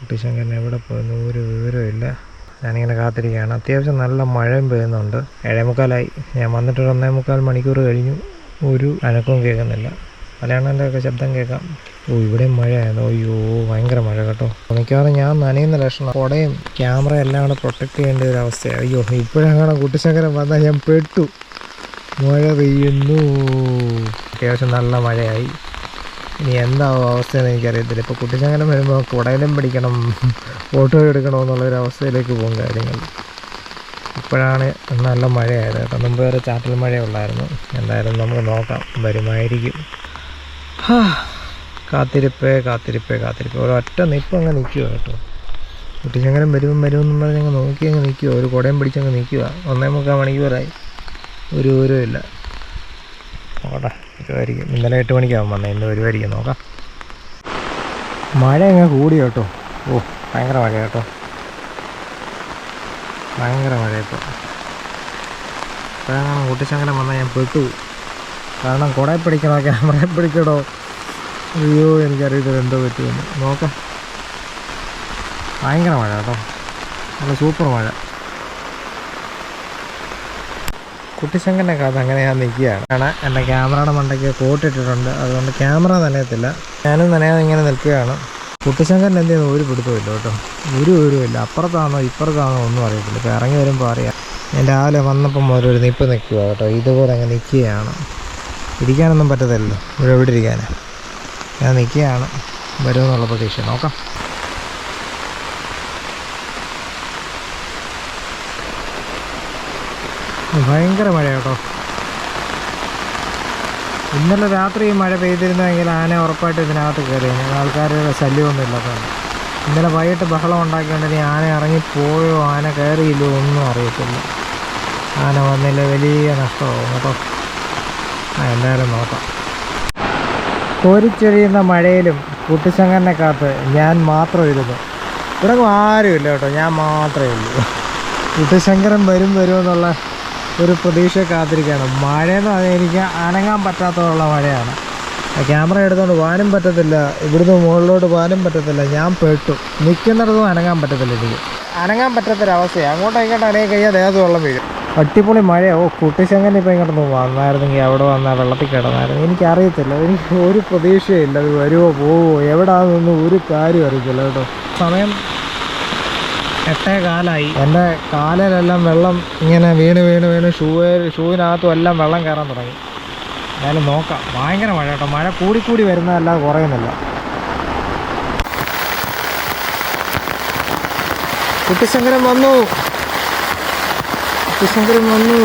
കുട്ടിശങ്കരൻ എവിടെ പോയെന്ന് ഒരു വിവരമില്ല ഞാനിങ്ങനെ കാത്തിരിക്കുകയാണ്. അത്യാവശ്യം നല്ല മഴയും പെയ്യുന്നുണ്ട്. ഏഴേമുക്കാലായി. ഞാൻ വന്നിട്ട് ഒന്നേ മുക്കാൽ മണിക്കൂർ കഴിഞ്ഞു. ഒരു അനക്കവും കേൾക്കുന്നില്ല. മലയാളന്റെ ഒക്കെ ശബ്ദം കേൾക്കാം. ഓ ഇവിടെ മഴയായിരുന്നു. അയ്യോ ഭയങ്കര മഴ കേട്ടോ. മിക്കവാറും ഞാൻ നനയുന്ന ലക്ഷണം. കുടയും ക്യാമറ എല്ലാം കൂടെ പ്രൊട്ടക്ട് ചെയ്യേണ്ട ഒരു അവസ്ഥയാണ് അയ്യോ ഇപ്പോഴങ്ങനെ കുട്ടിശങ്കരം വന്നാൽ ഞാൻ പെട്ടു. മഴ പെയ്യുന്നു. അത്യാവശ്യം നല്ല മഴയായി. ഇനി എന്താവും അവസ്ഥയെന്ന് എനിക്കറിയത്തില്ല. ഇപ്പോൾ കുട്ടിച്ചങ്ങനെ വരുമ്പോൾ കുടയിലും പിടിക്കണം ഫോട്ടോ എടുക്കണോ എന്നുള്ളൊരു അവസ്ഥയിലേക്ക് പോകും കാര്യങ്ങൾ. ഇപ്പോഴാണ് നല്ല മഴയായത് കേട്ടോ. മുമ്പ് വരെ ചാറ്റൽ മഴയുള്ളായിരുന്നു എന്തായാലും നമുക്ക് നോക്കാം. വരുമായിരിക്കും. കാത്തിരിപ്പേ കാത്തിരിപ്പേ ഒരു ഒരൊറ്റ നിപ്പ് അങ്ങ് നിൽക്കുക കേട്ടോ. കുട്ടിച്ചങ്ങനം വരും വരും എന്ന് പറഞ്ഞ് നോക്കി അങ്ങ് നിൽക്കുക ഒരു കുടയും പിടിച്ചങ്ങ് നിൽക്കുക ഒന്നേ മുക്കാൽ മണിക്കൂറായി. ഒരു ഓരോ ഇല്ല. നോക്കട്ടെ. വരുമായിരിക്കും ഇന്നലെ എട്ട് മണിക്കാവും വന്നത് ഇന്ന് വരുമായിരിക്കും നോക്കാം. മഴ അങ്ങ് കൂടി കേട്ടോ. ഓ ഭയങ്കര മഴ കേട്ടോ. ഭയങ്കര മഴ ഇപ്പോൾ ഇപ്പോഴാണ് കൂട്ടിച്ചങ്കലം വന്നാൽ ഞാൻ പെട്ടു. കാരണം കുടയെ പിടിക്കണോ ക്യാമറയെ പിടിക്കണോ? അയ്യോ എനിക്കറിയത്തില്ല എന്തോ പറ്റുമെന്ന് നോക്കാം. ഭയങ്കര മഴ കേട്ടോ. നല്ല സൂപ്പർ മഴ. കുട്ടിശങ്കന്റെ കഥ അങ്ങനെ ഞാൻ നിൽക്കുകയാണ്. കാരണം എന്റെ ക്യാമറയുടെ മണ്ടയ്ക്ക് കോട്ടിട്ടിട്ടുണ്ട് അതുകൊണ്ട് ക്യാമറ നനയത്തില്ല. ഞാനും നനയാതെ ഇങ്ങനെ നിൽക്കുകയാണ്. കുട്ടിശങ്കരൻ എന്ത് ചെയ്യുന്നു ഒരു പിടുത്തമില്ല കേട്ടോ. ഒരു വിവരമില്ല അപ്പുറത്താണോ ഇപ്പുറത്താണോ ഒന്നും അറിയത്തില്ല. ഇപ്പോൾ ഇറങ്ങി വരുമ്പോൾ അറിയാം. ഞാൻ രാവിലെ വന്നപ്പം ഒരു നിപ്പ് നിൽക്കുക കേട്ടോ. ഇതുപോലെ അങ്ങ് നിൽക്കുകയാണ്. ഇരിക്കാനൊന്നും പറ്റത്തില്ലല്ലോ. ഇവിടെ എവിടെ ഇരിക്കാൻ ഞാൻ നിൽക്കുകയാണ്. വരുമെന്നുള്ള പ്രതീക്ഷ. നോക്കാം. ഭയങ്കര മഴ കേട്ടോ ഇന്നലെ രാത്രി മഴ പെയ്തിരുന്നെങ്കിൽ ആന ഉറപ്പായിട്ട് ഇതിനകത്ത് കയറിയാണ് ആൾക്കാരുടെ ശല്യമൊന്നും ഇല്ലാത്തതാണ് ഇന്നലെ വൈകിട്ട് ബഹളം ഉണ്ടാക്കിയിട്ടുണ്ടെങ്കിൽ ആന ഇറങ്ങിപ്പോയോ ആന കയറിയില്ലോ ഒന്നും അറിയത്തില്ല. ആന വന്നില്ല വലിയ നഷ്ടമാവും കേട്ടോ. ആ എന്തായാലും നോക്കാം. കോരിച്ചൊഴിയുന്ന മഴയിലും കുട്ടിശങ്കറിനെ കാത്ത് ഞാൻ മാത്രം ഇരുന്നു. ഇവിടെ ആരുമില്ല കേട്ടോ. ഞാൻ മാത്രമേ ഉള്ളൂ. കുട്ടിശങ്കരൻ വരും വരുമെന്നുള്ള ഒരു പ്രതീക്ഷ കാത്തിരിക്കുകയാണ്. മഴയെന്ന് പറഞ്ഞാൽ അനങ്ങാൻ പറ്റാത്തതുള്ള മഴയാണ്. ക്യാമറ എടുത്തുകൊണ്ട് വാനും പറ്റത്തില്ല. ഇവിടുന്ന് മുകളിലോട്ട് വാനും പറ്റത്തില്ല. ഞാൻ പെട്ടു. നിൽക്കുന്നിടത്തും അനങ്ങാൻ പറ്റത്തില്ല എനിക്ക്. അനങ്ങാൻ പറ്റാത്തൊരവസ്ഥയാണ് അങ്ങോട്ടും ഇങ്ങോട്ടും അനങ്ങി കഴിഞ്ഞാൽ ദേഹത്ത് വെള്ളം വീഴും. അടിപൊളി മഴയോ. ഓ കുട്ടിശങ്കൻ ഇങ്ങോട്ടൊന്ന് ഇങ്ങോട്ട് വന്നായിരുന്നെങ്കിൽ അവിടെ വന്നാൽ വെള്ളത്തിൽ കിടന്നായിരുന്നു. എനിക്കറിയത്തില്ല. എനിക്ക് ഒരു പ്രതീക്ഷയില്ല. അത് വരുമോ പോവോ എവിടാന്നൊന്നും ഒരു കാര്യം അറിയത്തില്ല കേട്ടോ. സമയം എട്ടേ കാലായി. എന്റെ കാലിലെല്ലാം വെള്ളം ഇങ്ങനെ വീണ് വീണ് വീണ് ഷൂ ഷൂവിനകത്തും എല്ലാം വെള്ളം കയറാൻ തുടങ്ങി. എന്തായാലും നോക്കാം. ഭയങ്കര മഴ കേട്ടോ. മഴ കൂടിക്കൂടി വരുന്നതല്ലാതെ കുറയുന്നില്ല. കുട്ടിശങ്കരൻ വന്നു. കുട്ടിശങ്കരൻ വന്നു.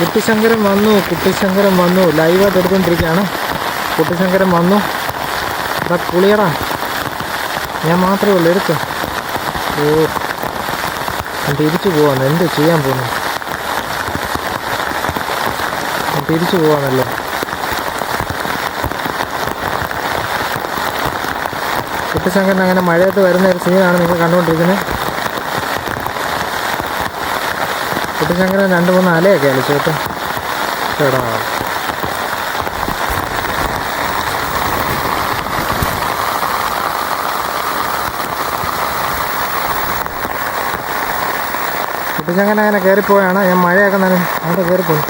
കുട്ടിശങ്കരൻ വന്നു കുട്ടിശങ്കരൻ വന്നു. ലൈവായിട്ട് എടുത്തുകൊണ്ടിരിക്കുകയാണ്. കുട്ടിശങ്കരൻ വന്നു. എടാ കുളിയറ ഞാൻ മാത്രമേ ഉള്ളൂ എടുക്ക. ഓ തിരിച്ചു പോവാന്ന് എന്ത് ചെയ്യാൻ പോകുന്നു? തിരിച്ചു പോവാന്നല്ലോ കുട്ടിശങ്കരൻ അങ്ങനെ മഴയത്ത് വരുന്ന ഒരു സീനാണ് നിങ്ങൾ കണ്ടുകൊണ്ടിരിക്കുന്നത്. കുട്ടിശങ്കരൻ രണ്ട് മൂന്ന് അലയൊക്കെ അലിച്ചു കേട്ടോ ചേടാ കുട്ടിച്ചങ്ങനെ അങ്ങനെ കയറിപ്പോയാണ്. ഞാൻ മഴയൊക്കെ നന അവിടെ കയറിപ്പോയി.